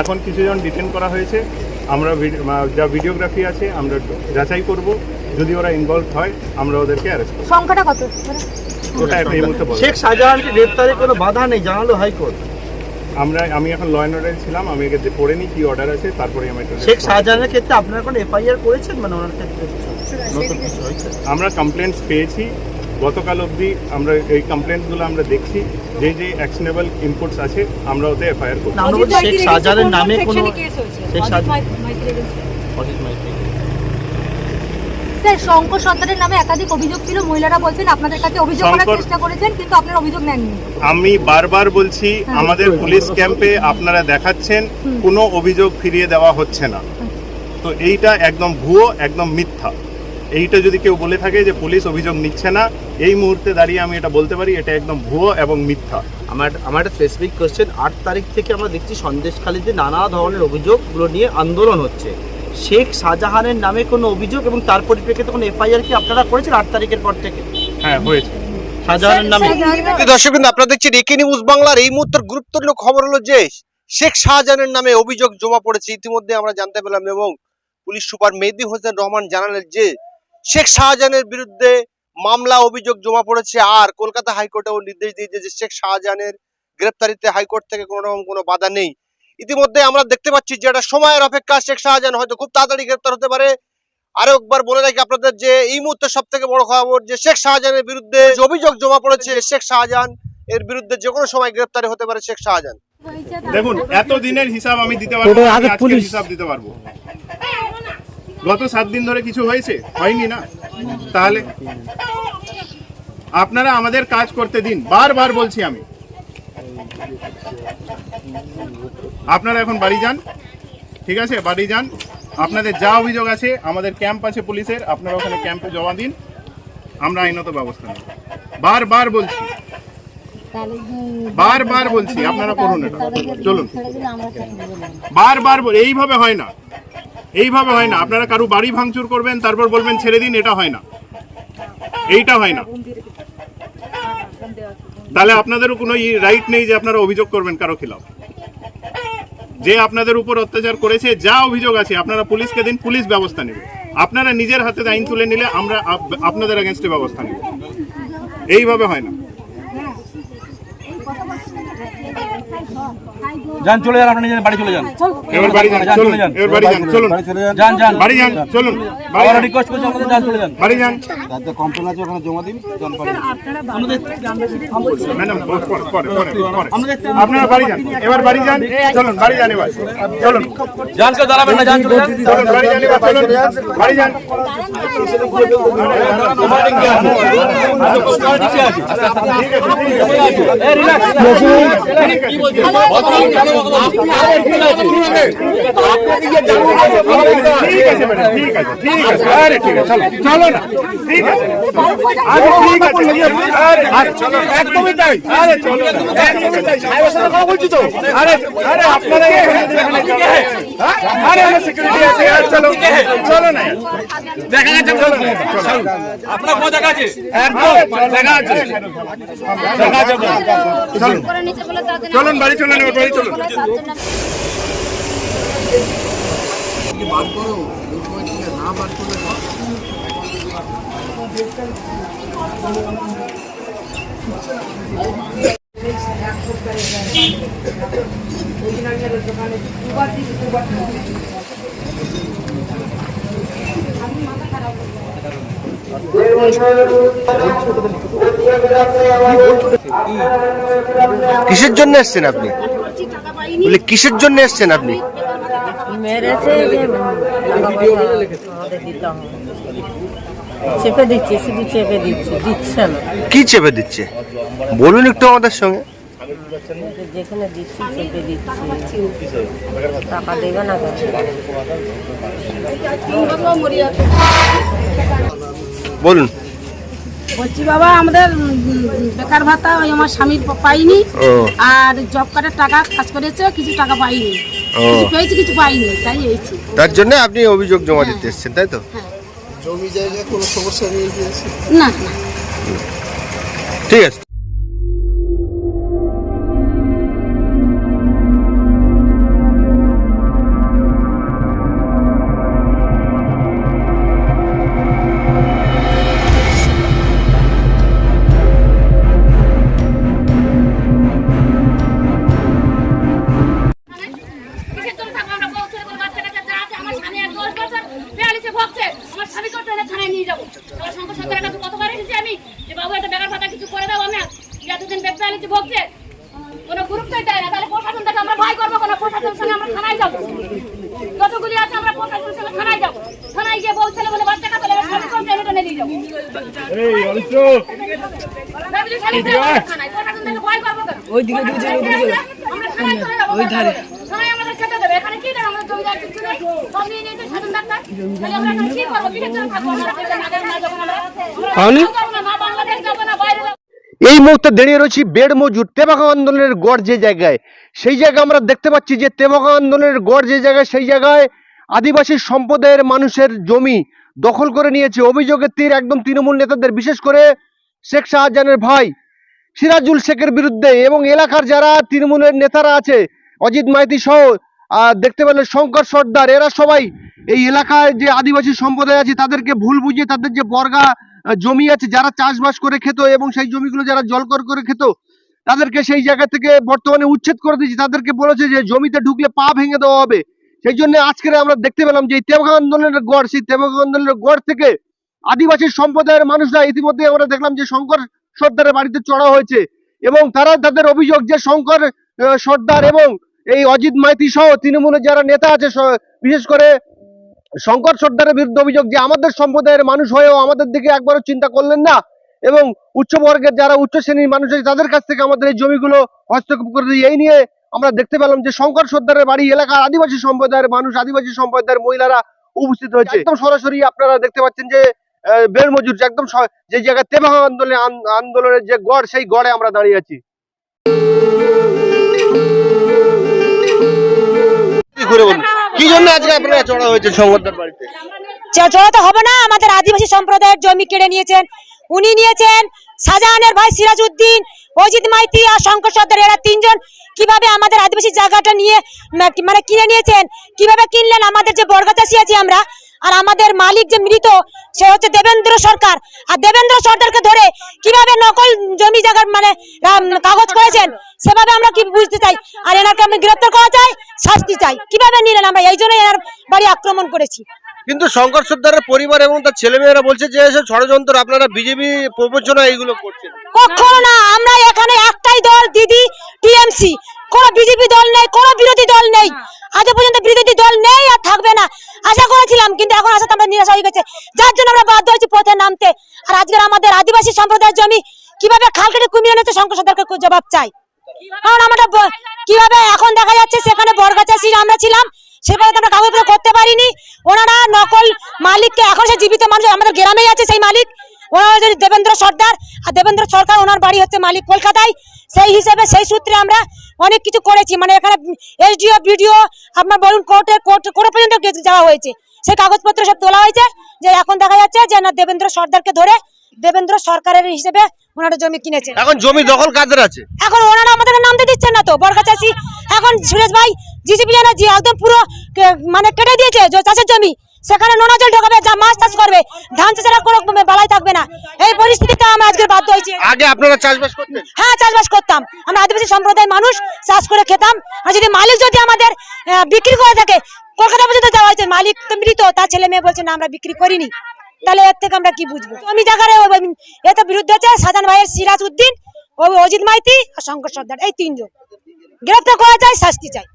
এখন কিছুজন ডিটেন করা হয়েছে। আমরা যা ভিডিওগ্রাফি আছে আমরা যাচাই করব। যদি ওরা ইনভলভ হয় আমরা ওদেরকে অ্যারেস্ট করব। সংখ্যাটা কত? ওটা এই মুহূর্তে বলব শেখ শাহজাহানকে গ্রেপ্তারে কোনো বাধা নেই জানালো হাইকোর্ট। আমরা আমি এখন ল অ্যান্ড অর্ডার ছিলাম আমি আগে যে পড়ে নিই কি অর্ডার আছে তারপরে আমি শেখ শাহজাহানের ক্ষেত্রে আপনারা কোনো এফআইআর করেছেন? মানে ওনার ক্ষেত্রে নতুন আমরা কমপ্লেন্টস পেয়েছি গতকাল অবধি আমরা এই কমপ্লেন্টসগুলো আমরা দেখছি। যে যে অ্যাকশনেবল ইনপুটস আছে আমরা ওতে এফআইআর করব না, শেখ শাহজাহানের নামে কোনো শেখ শাহজাহান স্যার শঙ্কর সর্দারের নামে একাধিক অভিযোগ ছিল। মহিলারা বলছেন আপনাদের কাছে অভিযোগ করার চেষ্টা করেছেন কিন্তু আপনারা অভিযোগ নেননি। আমি বারবার বলছি আমাদের পুলিশ ক্যাম্পে আপনারা দেখাচ্ছেন কোনো অভিযোগ ফিরিয়ে দেওয়া হচ্ছে না। তো এইটা একদম ভুয়ো একদম মিথ্যা। এইটা যদি কেউ বলে থাকে যে পুলিশ অভিযোগ নিচ্ছে না এই মুহূর্তে দাঁড়িয়ে আমি এটা বলতে পারি এটা একদম ভুয়ো এবং মিথ্যা। আমার আমার একটা স্পেসিফিক কোশ্চেন আট তারিখ থেকে আমরা দেখছি সন্দেশখালীতে নানা ধরনের অভিযোগগুলো নিয়ে আন্দোলন হচ্ছে। শেখ শাহজাহানের নামে কোনো অভিযোগ এবং তার পরিপ্রেক্ষিতে কোনো এফআইআর কি আপনারা করেছেন আট তারিখের পর থেকে? হ্যাঁ হয়েছে। শাহজাহানের নামে। প্রিয় দর্শক কিন্তু আপনারা দেখছেন একে নিউজ বাংলার এই মুহূর্তের গুরুত্বপূর্ণ খবর হলো যে শেখ শাহজাহানের নামে অভিযোগ জমা পড়েছে। ইতিমধ্যে আমরা জানতে পেলাম এবং পুলিশ সুপার মেহেদি হোসেন রহমান জানালেন যে শেখ শাহজাহানের বিরুদ্ধে মামলা অভিযোগ জমা পড়েছে। আর কলকাতা হাইকোর্টেও নির্দেশ দিয়েছে যে শেখ শাহজাহানের গ্রেপ্তারিতে হাইকোর্ট থেকে কোনো রকম কোনো বাধা নেই। ইতিমধ্যে আমরা দেখতে পাচ্ছি যে এটা সময়ের অপেক্ষা শেখ শাহজাহান হয়তো খুব তাড়াতাড়ি গ্রেপ্তার হতে পারে। আরও একবার বলে রাখি আপনাদের যে এই মুহূর্তে সব থেকে বড় খবর যে শেখ শাহজাহানের বিরুদ্ধে যে অভিযোগ জমা পড়েছে শেখ শাহজাহান এর বিরুদ্ধে যে কোনো সময় গ্রেপ্তারি হতে পারে শেখ শাহজাহান। দেখুন এত দিনের হিসাব আমি দিতে পারব হিসাব দিতে পারব। গত সাত দিন ধরে কিছু হয়েছে? হয়নি না? তাহলে আপনারা আমাদের কাজ করতে দিন। বারবার বলছি আমি। আপনারা এখন বাড়ি যান। ঠিক আছে? বাড়ি যান। আপনাদের যা অভিযোগ আছে, আমাদের ক্যাম্প আছে পুলিশের, আপনারা ওখানে ক্যাম্পে জমা দিন। আমরা আইনত ব্যবস্থা নেব। বারবার বলছি। বারবার বলছি। আপনারা করুন এটা। চলুন। বারবার এইভাবে হয় না। এইভাবে হয় না। আপনারা কারও বাড়ি ভাঙচুর করবেন, তারপর বলবেন ছেড়ে দিন, এটা হয় না। এইটা হয় না। তাহলে আপনাদেরও কোনো রাইট নেই যে আপনারা অভিযোগ করবেন কারও খিলাফ। যে আপনাদের উপর অত্যাচার করেছে, যা অভিযোগ আছে, আপনারা পুলিশকে দিন, পুলিশ ব্যবস্থা নেবে। আপনারা নিজের হাতে আইন তুলে নিলে আমরা আপ- আপনাদের এগেনস্টে ব্যবস্থা নেব। এইভাবে হয় না। যান চলে যান আপনি নিজের বাড়ি চলে যান। এবার বাড়ি যান চলুন এবার বাড়ি যান চলুন। যান যান। বাড়ি যান চলুন। বাড়ি রিকোয়েস্ট করছি আমাদের যান চলে যান। বাড়ি যান। যাতে কমপ্লেন আছে ওখানে জমা দিন যান বাড়ি ম্যাডাম পরে পরে পরে পরে আপনারা বাড়ি যান। এবার বাড়ি যান। চলুন বাড়ি যান এবার। চলুন। যান কেউ দাঁড়াবেন না যান চলে যান। চলুন বাড়ি যান এবার চলুন। বাড়ি যান। ঠিক আছে ম্যাডাম ঠিক আছে ঠিক আছে আরে ঠিক আছে চলো চলো না। ঠিক আছে। আরে ঠিক আছে। আরে আরে চলো একদমই তাই। আরে চলো একদমই তাই। সাহেবের সাথে কথা বলছি তো আরে আরে আপনারা আরে আমার সিকিউরিটি আছে আর চলো। চলো না। দেখা যাচ্ছে চলো না। আপনার কোন জায়গা আছে? একদম। আছে। দেখা আছে চলুন চলুন বাড়ি চলুন। এবার বাড়ি চলুন কিসের জন্য এসছেন আপনি? বলে কিসের জন্য এসছেন আপনি? মেরেছে চেপে দিচ্ছে শুধু চেপে দিচ্ছে দিচ্ছে না। কি চেপে দিচ্ছে? বলুন একটু আমাদের সঙ্গে। যেখানে দিচ্ছি চেপে দিচ্ছি। টাকা দেবে না কেন? বলুন। বলছি বাবা আমাদের বেকার ভাতা ওই আমার স্বামীর পাইনি। আর জব কার্ডের টাকা কাজ করেছে কিছু টাকা পাইনি। কিছু পেয়েছি কিছু পাইনি তাই এইছি তার জন্য আপনি অভিযোগ জমা দিতে এসছেন তাই তো? না না। ঠিক আছে। প্রশাসনের সঙ্গে আমরা থানায় যাব। যতগুলি আছে আমরা প্রশাসনের সঙ্গে থানায় যাব। থানায় গিয়ে বউ ছেলে বলে বাচ্চা স্বামী কমপ্লেন এটা নিয়ে যাব। দিকে আমরা থানায় চলে যাব ওই ধারে। থানায় আমাদের খেতে দেবে। এখানে কি দেবে? আমাদের জমিদার কিছু নেই। সব নিয়ে নিয়েছে স্বাধীন ডাক্তার। তাহলে আমরা এখন কি করব? কিসের জন্য থাকব? আমরা না যাব আমরা না বাংলাদেশ যাব না বাইরে যাব। এই মুহূর্তে দাঁড়িয়ে রয়েছি বেড মজুর তেবাগা আন্দোলনের গড় যে জায়গায়। সেই জায়গায় আমরা দেখতে পাচ্ছি যে তেবাগা আন্দোলনের গড় যে জায়গায় সেই জায়গায় আদিবাসী সম্প্রদায়ের মানুষের জমি দখল করে নিয়েছে। অভিযোগের তীর একদম তৃণমূল নেতাদের, বিশেষ করে শেখ শাহজাহানের ভাই সিরাজুল শেখের বিরুদ্ধে এবং এলাকার যারা তৃণমূলের নেতারা আছে, অজিত মাইতি সহ দেখতে পেলেন শঙ্কর সর্দার, এরা সবাই এই এলাকায় যে আদিবাসী সম্প্রদায় আছে, তাদেরকে ভুল বুঝিয়ে তাদের যে বর্গা জমি আছে, যারা চাষবাস করে খেত এবং সেই জমিগুলো যারা জলকর করে খেত, তাদেরকে সেই জায়গা থেকে বর্তমানে উচ্ছেদ করে দিয়েছে। তাদেরকে বলেছে যে, জমিতে ঢুকলে পা ভেঙে দেওয়া হবে। সেই জন্য আজকে আমরা দেখতে পেলাম যে, এই আন্দোলনের গড়, সেই তেবাগা আন্দোলনের গড় থেকে আদিবাসী সম্প্রদায়ের মানুষরা ইতিমধ্যে আমরা দেখলাম যে, শঙ্কর সর্দারের বাড়িতে চড়া হয়েছে এবং তারা তাদের অভিযোগ যে, শঙ্কর সর্দার এবং এই অজিত মাইতি সহ তৃণমূলের যারা নেতা আছে বিশেষ করে শঙ্কর সর্দারের বিরুদ্ধে অভিযোগ যে আমাদের সম্প্রদায়ের মানুষ হয়েও আমাদের দিকে একবারও চিন্তা করলেন না এবং উচ্চ বর্গের যারা উচ্চ শ্রেণির মানুষ আছে তাদের কাছ থেকে আমাদের এই জমিগুলো হস্তক্ষেপ করে দিয়ে এই নিয়ে আমরা দেখতে পেলাম যে শঙ্কর সর্দারের বাড়ি এলাকার আদিবাসী সম্প্রদায়ের মানুষ আদিবাসী সম্প্রদায়ের মহিলারা উপস্থিত হয়েছে। একদম সরাসরি আপনারা দেখতে পাচ্ছেন যে আহ, বেল মজুর যে একদম যে জায়গায় তেবাহা আন্দোলনে আন- আন্দোলনের যে গড় সেই গড়ে আমরা দাঁড়িয়ে আছি। আমাদের আদিবাসী সম্প্রদায়ের জমি নিয়েছেন। উনি নিয়েছেন শাহজাহানের ভাই মাইতি আর শঙ্কর সর্দার। এরা তিনজন কীভাবে আমাদের আদিবাসী জায়গাটা নিয়ে মানে কিনে নিয়েছেন, কীভাবে কিনলেন? আমাদের যে বর্গাচাষী আছি আমরা আর আমাদের মালিক যে মৃত সে হচ্ছে দেবেন্দ্র সরকার। আর দেবেন্দ্র সরকারকে ধরে কীভাবে নকল জমি জায়গার মানে কাগজ করেছেন সেভাবে আমরা কি বুঝতে চাই? আর এনাকে আমি গ্রেপ্তার করা চাই শাস্তি চাই। কীভাবে নিলেন আমরা? এই জন্য এনার বাড়ি আক্রমণ করেছি। কিন্তু শঙ্কর সর্দারের পরিবার এবং তার ছেলেমেয়েরা বলছে যে এসব ষড়যন্ত্র আপনারা বিজেপি প্রবচনা এইগুলো করছেন। কখনো না আমরা এখানে একটাই দল দিদি টিএমসি। কোন বিজেপি দল নেই কোন বিরোধী দল নেই। আজ পর্যন্ত বিরোধী দল নেই আর থাকবে না। আশা করেছিলাম কিন্তু এখন আশা আমরা নিরাশা হয়ে গেছে। যার জন্য আমরা বাধ্য হয়েছি পথে নামতে। আর আজকের আমাদের আদিবাসী সম্প্রদায়ের জমি কীভাবে খাল কেটে কুমিয়ে এনেছে শঙ্কর সরকারকে জবাব চাই। কারণ আমরা কীভাবে এখন দেখা যাচ্ছে সেখানে বরগাচাষী আমরা ছিলাম। সেভাবে আমরা কাগজপত্র করতে পারিনি। ওনারা নকল মালিককে এখন সে জীবিত মানুষ আমাদের গ্রামেই আছে সেই মালিক। ওনার দেবেন্দ্র সর্দার। আর দেবেন্দ্র সরকার ওনার বাড়ি হচ্ছে মালিক কলকাতায়। সেই হিসেবে সেই সূত্রে আমরা অনেক কিছু করেছি। মানে এখানে এসডিও বিডিও আপনার বলুন কোর্টে কোর্ট কোর্টে পর্যন্ত যাওয়া হয়েছে। সেই কাগজপত্র সব তোলা হয়েছে যে এখন দেখা যাচ্ছে যে না দেবেন্দ্র সর্দারকে ধরে দেবেন্দ্র সরকারের হিসেবে ওনারা জমি কিনেছে। এখন জমি দখল কাদের আছে? এখন ওনারা আমাদেরকে নামতে দিচ্ছেন না তো বরকা চাষি। এখন সুরেশ ভাই জিসিপি জানা জি একদম পুরো মানে কেটে দিয়েছে যে চাষের জমি। সেখানে নোনা জল ঢোকাবে যা মাছ চাষ করবে। ধান চাষের কোনো বালাই থাকবে না। এই পরিস্থিতিতে আমরা আজকে বাধ্য হয়েছি। আগে আপনারা চাষবাস করতেন? হ্যাঁ চাষবাস করতাম। আমরা আদিবাসী সম্প্রদায়ের মানুষ চাষ করে খেতাম। আর যদি মালিক যদি আমাদের বিক্রি করে থাকে কলকাতা পর্যন্ত যাওয়া হয়েছে মালিক তো মৃত তার ছেলে মেয়ে বলছে না আমরা বিক্রি করিনি। তাহলে এর থেকে আমরা কি বুঝব? আমি জায়গায় এত বিরুদ্ধে আছে সাজান ভাইয়ের সিরাজ উদ্দিন ও অজিত মাইতি আর শঙ্কর সর্দার এই তিনজন। গ্রেপ্তার করা চাই শাস্তি চাই।